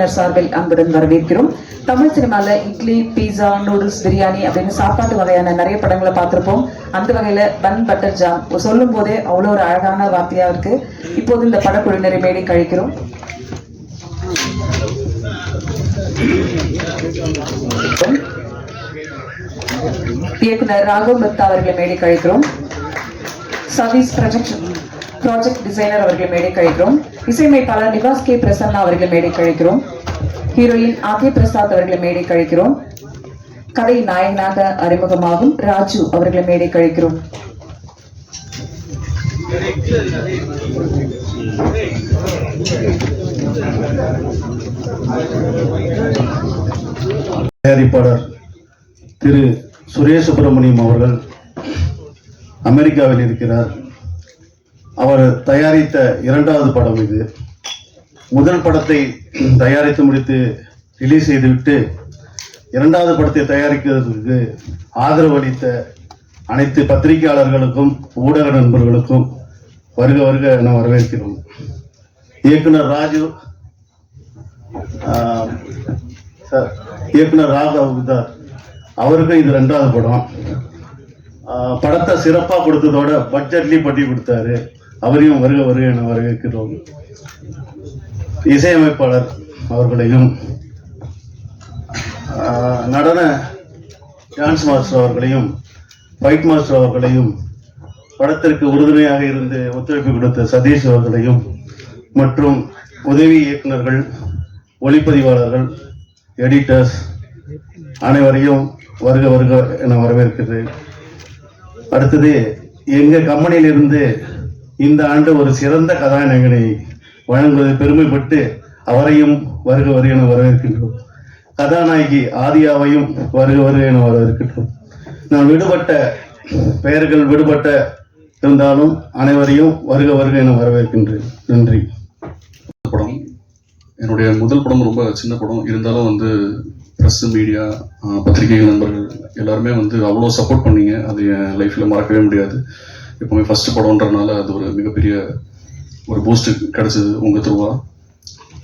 தரப்பினர் சார்பில் அன்புடன் வரவேற்கிறோம். தமிழ் சினிமால இட்லி பீஸா நூடுல்ஸ் பிரியாணி அப்படின்னு சாப்பாட்டு வகையான நிறைய படங்களை பார்த்திருப்போம். அந்த வகையில பன் பட்டர் ஜாம் சொல்லும் போதே அவ்வளோ ஒரு அழகான வார்த்தையா இருக்கு. இப்போது இந்த படக்குழுவினரை மேடை கழிக்கிறோம். இயக்குனர் ராகவ் தத்தா அவர்களை மேடை கழிக்கிறோம். சதீஷ் ப்ராஜெக்ட் ப்ராஜெக்ட் டிசைனர் அவர்களை மேடை கழிக்கிறோம். இசையமைப்பாளர் நிவாஸ் கே பிரசன்னா அவர்களை மேடை கழிக்கிறோம். ஹீரோயின் ஆகே பிரசாத் அவர்களை மேடை கழிக்கிறோம். கதை நாயகனாக அறிமுகமாகும் ராஜு அவர்களை மேடை கழிக்கிறோம். தயாரிப்பாளர் திரு சுரேஷ் சுப்பிரமணியம் அவர்கள் அமெரிக்காவில் இருக்கிறார். அவர் தயாரித்த இரண்டாவது படம் இது. முதல் படத்தை தயாரித்து முடித்து ரிலீஸ் செய்துவிட்டு இரண்டாவது படத்தை தயாரிக்கிறதுக்கு ஆதரவு அளித்த அனைத்து பத்திரிகையாளர்களுக்கும் ஊடக நண்பர்களுக்கும் வருக வருக என வரவேற்கிறோம். இயக்குனர் ராஜு ஆஹ், சார் இயக்குனர் ராகவ் தார் அவருக்கும் இது ரெண்டாவது படம். படத்தை சிறப்பாக கொடுத்ததோட பட்ஜெட்லேயும் பட்டி கொடுத்தாரு. அவரையும் வருக வருக என வரவேற்கிறோம். இசையமைப்பாளர் அவர்களையும் நடன டான்ஸ் மாஸ்டர் அவர்களையும் ஃபைட் மாஸ்டர் அவர்களையும் படத்திற்கு உறுதுணையாக இருந்து ஒத்துழைப்பு கொடுத்த சதீஷ் அவர்களையும் மற்றும் உதவி இயக்குநர்கள் ஒளிப்பதிவாளர்கள் எடிட்டர்ஸ் அனைவரையும் வருக வருக என வரவேற்கிறேன். அடுத்தது எங்கள் கம்பெனியிலிருந்து இந்த ஆண்டு ஒரு சிறந்த கதாநாயகனை வழங்குவதை பெருமைப்பட்டு அவரையும் வருக வருக என வரவேற்கின்றோம். கதாநாயகி ஆதியாவையும் வருக வருக என வரவேற்கின்றோம். நான் விடுபட்ட பெயர்கள் விடுபட்ட இருந்தாலும் அனைவரையும் வருக வருக என வரவேற்கின்றேன். நன்றி. படம். என்னுடைய முதல் படம் ரொம்ப சின்ன படம். இருந்தாலும் வந்து ப்ரெஸ்ஸு மீடியா பத்திரிகை நண்பர்கள் எல்லாருமே வந்து அவ்வளோ சப்போர்ட் பண்ணீங்க. அது என் லைஃப்பில் மறக்கவே முடியாது. எப்போவுமே ஃபஸ்ட்டு படம்ன்றனால அது ஒரு மிகப்பெரிய ஒரு பூஸ்ட் கிடச்சிது உங்கள் த்ரூவா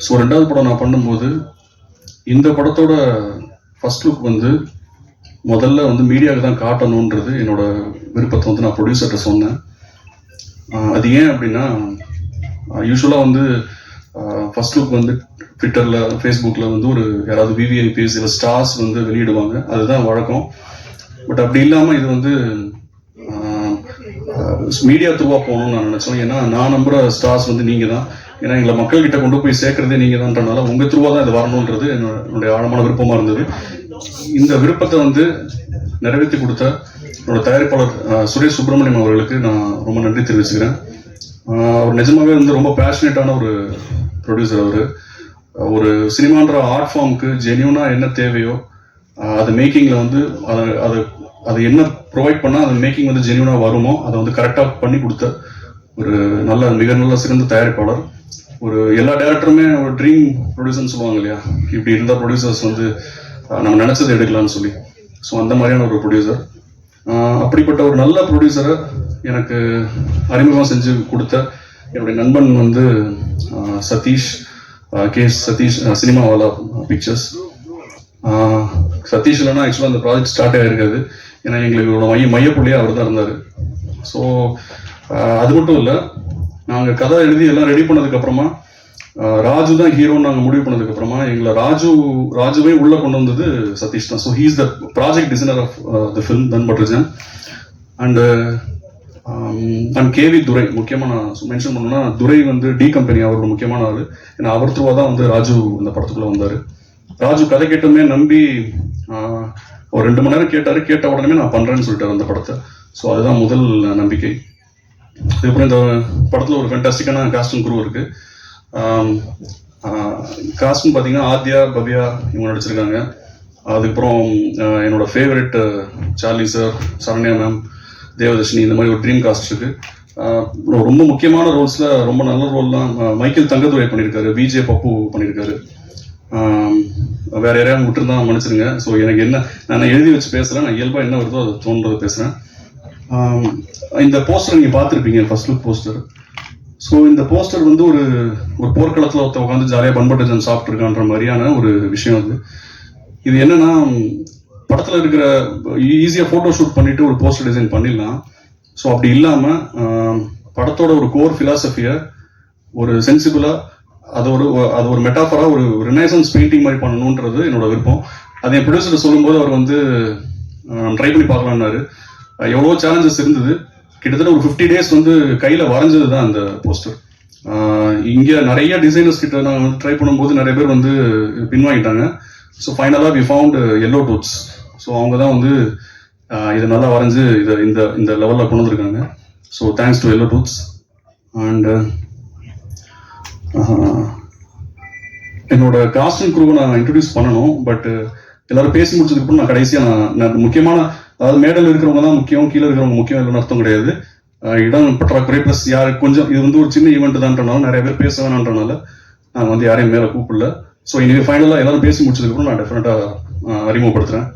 ஸோ ரெண்டாவது படம் நான் பண்ணும்போது இந்த படத்தோட ஃபர்ஸ்ட் லுக் வந்து முதல்ல வந்து மீடியாவுக்கு தான் காட்டணுன்றது என்னோட விருப்பத்தை வந்து நான் ப்ரொடியூசர்கிட்ட சொன்னேன். அது ஏன் அப்படின்னா யூஸ்வலாக வந்து ஃபர்ஸ்ட் லுக் வந்து ட்விட்டரில் ஃபேஸ்புக்கில் வந்து ஒரு யாராவது விவிஐபிஎஸ் இல்லை ஸ்டார்ஸ் வந்து வெளியிடுவாங்க. அதுதான் வழக்கம். பட் அப்படி இல்லாமல் இது வந்து மீடியா த்ரூவாக போகணும்னு நான் நினச்சோம் ஏன்னா நான் நம்புகிற ஸ்டார்ஸ் வந்து நீங்கள் தான் ஏன்னா எங்களை மக்கள்கிட்ட கொண்டு போய் சேர்க்கறதே நீங்கள் தான்றனால உங்கள் த்ரூவாக தான் இது வரணுன்றது என்னோட என்னுடைய ஆழமான விருப்பமாக இருந்தது. இந்த விருப்பத்தை வந்து நிறைவேற்றி கொடுத்த என்னோட தயாரிப்பாளர் சுரேஷ் சுப்பிரமணியம் அவர்களுக்கு நான் ரொம்ப நன்றி தெரிவிச்சுக்கிறேன். அவர் நிஜமாகவே வந்து ரொம்ப பேஷனேட்டான ஒரு ப்ரொடியூசர் அவர். ஒரு சினிமான்ற ஆர்ட் ஃபார்முக்கு ஜென்யூனாக என்ன தேவையோ அது மேக்கிங்கில் வந்து அதை அதை அது என்ன ப்ரொவைட் பண்ணால் அது மேக்கிங் வந்து ஜென்யூனாக வருமோ அதை வந்து கரெக்டாக பண்ணி கொடுத்த ஒரு நல்ல மிக நல்ல சிறந்த தயாரிப்பாளர். ஒரு எல்லா டேரக்டருமே ஒரு ட்ரீம் ப்ரொடியூசர்னு சொல்லுவாங்க இல்லையா? இப்படி இருந்தால் ப்ரொடியூசர்ஸ் வந்து நம்ம நினச்சதை எடுக்கலாம்னு சொல்லி. ஸோ அந்த மாதிரியான ஒரு ப்ரொடியூசர் அப்படிப்பட்ட ஒரு நல்ல ப்ரொடியூசரை எனக்கு அறிமுகம் செஞ்சு கொடுத்த என்னுடைய நண்பன் வந்து சதீஷ் கே சதீஷ் சினிமாவாலா பிக்சர்ஸ் சதீஷ் இல்லைன்னா ஆக்சுவலாக அந்த ப்ராஜெக்ட் ஸ்டார்ட் ஆகிருக்காது ஏன்னா எங்களோட மைய மையப்புள்ளியாக அவர் தான் இருந்தார். ஸோ அது மட்டும் இல்லை நாங்கள் கதை எழுதி எல்லாம் ரெடி பண்ணதுக்கப்புறமா ராஜு தான் ஹீரோன்னு நாங்கள் முடிவு பண்ணதுக்கப்புறமா எங்களை ராஜு ராஜுவே உள்ளே கொண்டு வந்தது சதீஷ் தான். So he's the project designer of the film தன் பட்ரஜன் அண்டு அண்ட் கேவி துரை முக்கியமாக நான் மென்ஷன் பண்ணணும்னா துரை வந்து டி கம்பெனி அவரோட முக்கியமான ஆள். ஏன்னா அவர் த்ரூவா தான் வந்து ராஜு இந்த படத்துக்குள்ளே வந்தார். ராஜு கதை கேட்டதுமே நம்பி ஒரு ரெண்டு மணி நேரம் கேட்டார் கேட்ட உடனே நான் பண்ணுறேன்னு சொல்லிட்டாரு அந்த படத்தை. ஸோ அதுதான் முதல் நம்பிக்கை. அதுக்கப்புறம் இந்த படத்தில் ஒரு ஃபென்டாஸ்டிக்கான காஸ்டியூம் குரூ இருக்கு. காஸ்டியூம் பார்த்தீங்கன்னா ஆத்யா பவ்யா இவங்க நடிச்சிருக்காங்க. அதுக்கப்புறம் என்னோட favourite Charlie sir Saranya ma'am Devadarshini இந்த மாதிரி ஒரு ட்ரீம் காஸ்ட் இருக்கு. ரொம்ப முக்கியமான ரோல்ஸ்ல ரொம்ப நல்ல ரோல்லாம் மைக்கேல் தங்கதுரை பண்ணியிருக்காரு விஜே பப்பு பண்ணியிருக்காரு வேற யாரையாவது விட்டுருந்தா மன்னிச்சிருங்க. ஸோ எனக்கு என்ன நான் எழுதி வச்சு பேசுகிறேன் நான் இயல்பாக என்ன வருதோ அதை தோன்றதை பேசுகிறேன் இந்த போஸ்டர் நீங்கள் பார்த்துருப்பீங்க ஃபர்ஸ்ட் லுக் போஸ்டர் ஸோ இந்த போஸ்டர் வந்து ஒரு ஒரு போர்க்களத்தில் ஒருத்த உட்காந்து ஜாலியாக பண்பட்டு சாப்பிட்ருக்கான்ற மாதிரியான ஒரு விஷயம் அது. இது என்னன்னா படத்தில் இருக்கிற ஈஸியாக ஃபோட்டோ ஷூட் பண்ணிட்டு ஒரு போஸ்டர் டிசைன் பண்ணிடலாம். ஸோ அப்படி இல்லாமல் படத்தோட ஒரு கோர் ஃபிலாசபியை ஒரு சென்சிபிளாக அது ஒரு அது ஒரு மெட்டாஃபராக ஒரு ரினைசன்ஸ் பெயிண்டிங் மாதிரி பண்ணணுன்றது என்னோட விருப்பம். அதை என் ப்ரொடியூசர் சொல்லும்போது அவர் வந்து ட்ரை பண்ணி பார்க்கலான்னாரு எவ்வளோ சேலஞ்சஸ் இருந்தது. கிட்டத்தட்ட ஒரு ஃபிஃப்டி டேஸ் வந்து கையில் வரைஞ்சது தான் அந்த போஸ்டர் இங்கே நிறைய டிசைனர்ஸ் கிட்ட நான் வந்து ட்ரை பண்ணும்போது நிறைய பேர் வந்து பின்வாங்கிட்டாங்க. ஸோ ஃபைனலாக we found yellow dudes so அவங்க தான் வந்து இதை நல்லா வரைஞ்சு இதை இந்த இந்த லெவலில் கொண்டு வந்திருக்காங்க. So thanks to yellow dudes and என்னோட காஸ்டிங் குரூவை நான் இன்ட்ரடியூஸ் பண்ணணும் பட் எல்லாரும் பேசி முடிச்சதுக்கப்புறம் நான் கடைசியாக நான் நான் முக்கியமான அதாவது மேடல் இருக்கிறவங்க தான் முக்கியம் கீழே இருக்கிறவங்க முக்கியம் இல்லைன்னு அர்த்தம் கிடையாது. இடம் பற்றாக்குறை ப்ளஸ் யார் கொஞ்சம் இது வந்து ஒரு சின்ன ஈவெண்ட் தான்றனால நிறைய பேர் பேச வேணான்றனால நான் வந்து யாரையும் மேலே கூப்பிடல. ஸோ இனிமேல் ஃபைனலாக எல்லாரும் பேசி முடிச்சதுக்கப்புறம் நான் டெஃபினட்டாக அறிமுகப்படுத்துகிறேன்